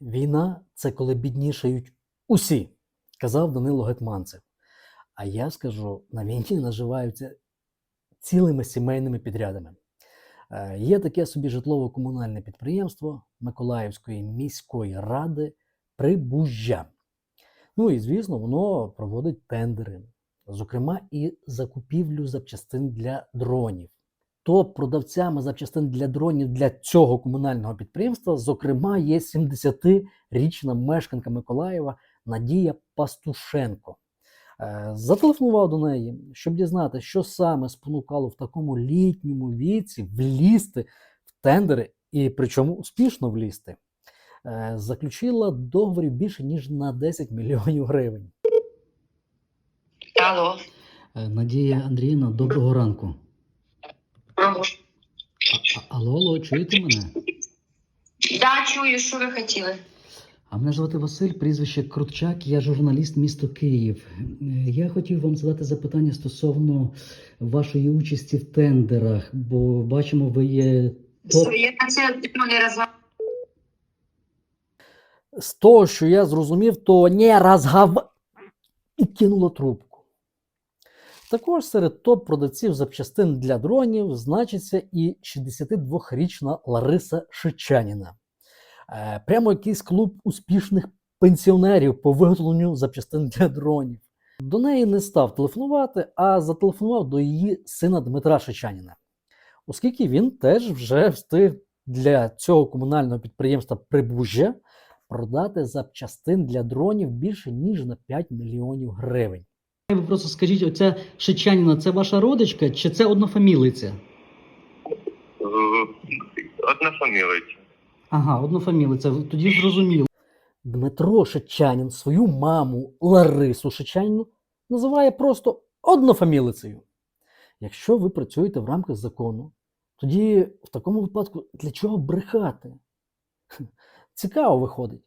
Війна це коли біднішають усі, казав Данило Гетманцев. А я скажу, на війні наживаються цілими сімейними підрядами. Е, Є таке собі житлово-комунальне підприємство Миколаївської міської ради Прибужжя. Ну і звісно, воно проводить тендери, зокрема і закупівлю запчастин для дронів. Топ-продавцями запчастин для дронів для цього комунального підприємства, зокрема, є 70-річна мешканка Миколаєва Надія Пастушенко. Е, Зателефонував до неї, щоб дізнати, що саме спонукало в такому літньому віці влізти в тендери, і причому успішно влізти. Е, Заключила договорів більше ніж на 10 мільйонів гривень. Алло. Е, Надія Андріївна, доброго ранку. Алло. Алло, алло, чуєте мене? Да, чую, що ви хотіли. А мене звати Василь, прізвище Крутчак, я журналіст місто Київ. Я хотів вам задати запитання стосовно вашої участі в тендерах, бо бачимо, ви є топ. Я на це не розвиваю. З того, що я зрозумів, то не розгав і кинуло трубку. Також серед топ-продавців запчастин для дронів значиться і 62-річна Лариса Шичаніна. Е, Прямо якийсь клуб успішних пенсіонерів по виготовленню запчастин для дронів. До неї не став телефонувати, а зателефонував до її сина Дмитра Шичаніна, оскільки він теж вже встиг для цього комунального підприємства Прибужжя продати запчастин для дронів більше ніж на 5 мільйонів гривень. Ви просто скажіть, оця Шичаніна це ваша родичка чи це однофамілиця? Е, Однофамілиця. Ага, однофамілиця, тоді зрозуміло. Дмитро Шичанін свою маму Ларису Шичаніну називає просто однофамілицею. Якщо ви працюєте в рамках закону, тоді в такому випадку для чого брехати? Цікаво виходить.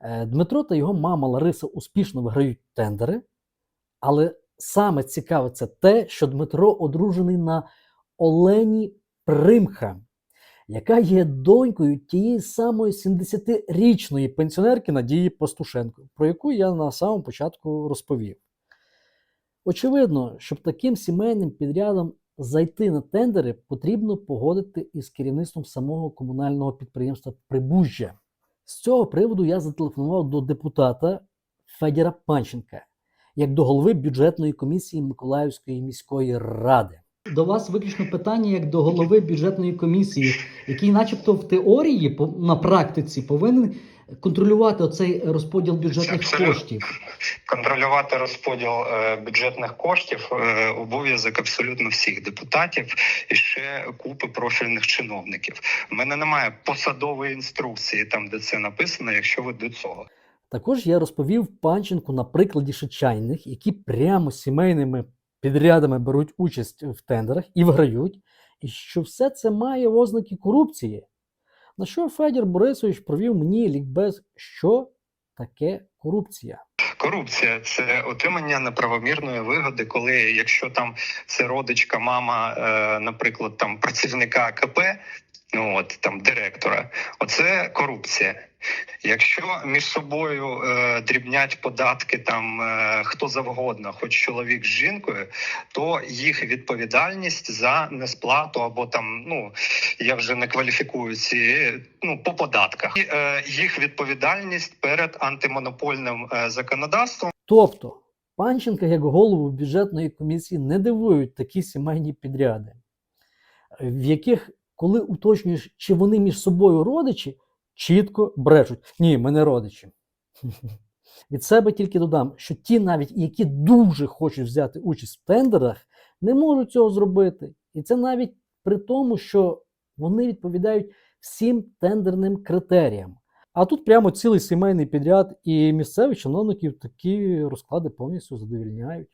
Е, Дмитро та його мама Лариса успішно виграють тендери, але саме цікаве це те, що Дмитро одружений на Олені Примха, яка є донькою тієї самої 70-річної пенсіонерки Надії Пастушенко, про яку я на самому початку розповів. Очевидно, щоб таким сімейним підрядом зайти на тендери, потрібно погодити із керівництвом самого комунального підприємства Прибужжя. З цього приводу я зателефонував до депутата Федіра Панченка, як до голови бюджетної комісії Миколаївської міської ради. До вас виключно питання як до голови бюджетної комісії, який, начебто, в теорії по- на практиці повинен контролювати оцей розподіл бюджетних Абсолютно. коштів. Контролювати розподіл е, бюджетних коштів е, обов'язок абсолютно всіх депутатів і ще купи профільних чиновників. У мене немає посадової інструкції там, де це написано, якщо ви до цього. Також я розповів Панченку на прикладі шичайних, які прямо сімейними підрядами беруть участь в тендерах і виграють, і що все це має ознаки корупції. На що Федір Борисович провів мені лікбез, що таке корупція. Корупція це отримання неправомірної вигоди, коли якщо там це родичка, мама, е, наприклад, там працівника АКП, ну от там директора, оце корупція. Якщо між собою е, дрібнять податки там е, хто завгодно, хоч чоловік з жінкою, то їх відповідальність за несплату або там, ну я вже не кваліфікую ці ну по податках. І, е, їх відповідальність перед антимонопольним е, законодавством. Тобто, Панченка, як голову бюджетної комісії, не дивують такі сімейні підряди, в яких, коли уточнюєш, чи вони між собою родичі, чітко брешуть. Ні, ми не родичі. Від себе тільки додам, що ті, навіть які дуже хочуть взяти участь в тендерах, не можуть цього зробити. І це навіть при тому, що вони відповідають всім тендерним критеріям. А тут прямо цілий сімейний підряд, і місцевих чиновників такі розклади повністю задовільняють.